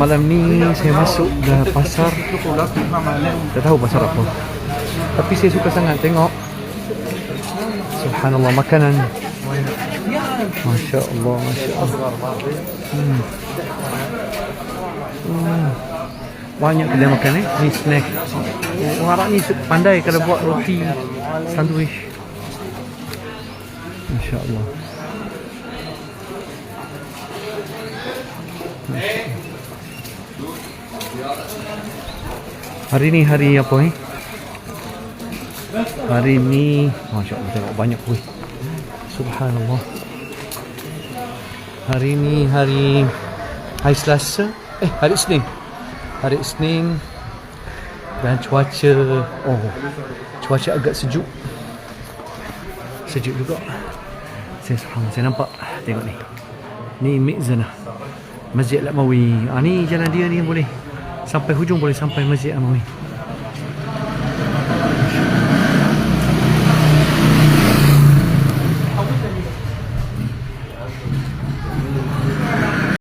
malam ni saya masuk ke pasar. Tak tahu pasar apa. Tapi saya suka sangat tengok. Subhanallah makanan. Masya Allah Masya Allah hmm. Banyak kedai makan eh? Ni snack. Orang Arab ni pandai kalau buat roti Sandwich. Masya Allah Hari ni hari apa ni? Hari ni Masya Allah tengok banyak kuih. Subhanallah. Hari ni hari Hari Selasa. Eh hari Isnin. Hari Isnin Dan cuaca Oh Cuaca agak sejuk. Sejuk juga. Saya subhanallah Saya nampak. Tengok ni. Ni Mizanah Masjid Al-Mawi ah, Ni jalan dia ni boleh Sampai hujung boleh sampai Masjid Al-Mawi